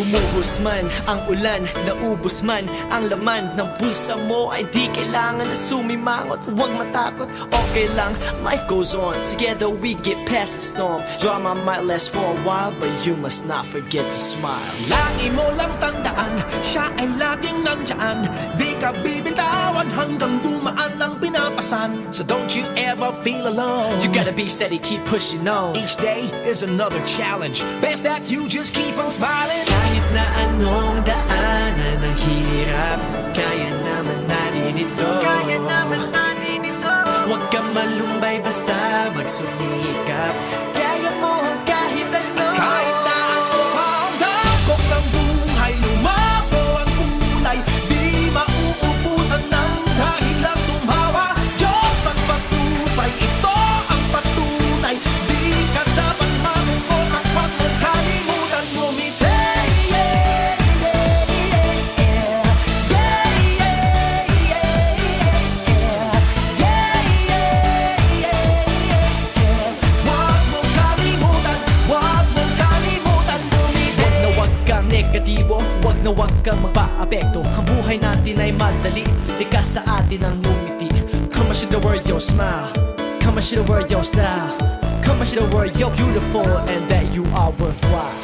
Bumuhos man ang ulan, naubos man ang laman ng bulsa mo. Ay di kailangan na sumimangot, huwag matakot. Okay lang, life goes on, together we get past the storm. Drama might last for a while, but you must not forget to smile. Lagi mo lang tandaan, siya ay laging nandyan. Di ka bibitawan hanggang gumaan ang pinapasan So don't you ever feel alone. You gotta be steady, keep pushing on. Each day is another challenge. Best that you just keep on smiling. Kahit na anong daanan ang hirap Kaya naman natin ito. Kaya naman natin ito. Huwag kang malumbay basta magsumikap na wag kang magpa-apekto. Ang buhay natin ay madali. Likas sa atin ang ngumiti. Come on, show the world your smile. Come on, show the world your style. Come on, show the world you're beautiful And that you are worthwhile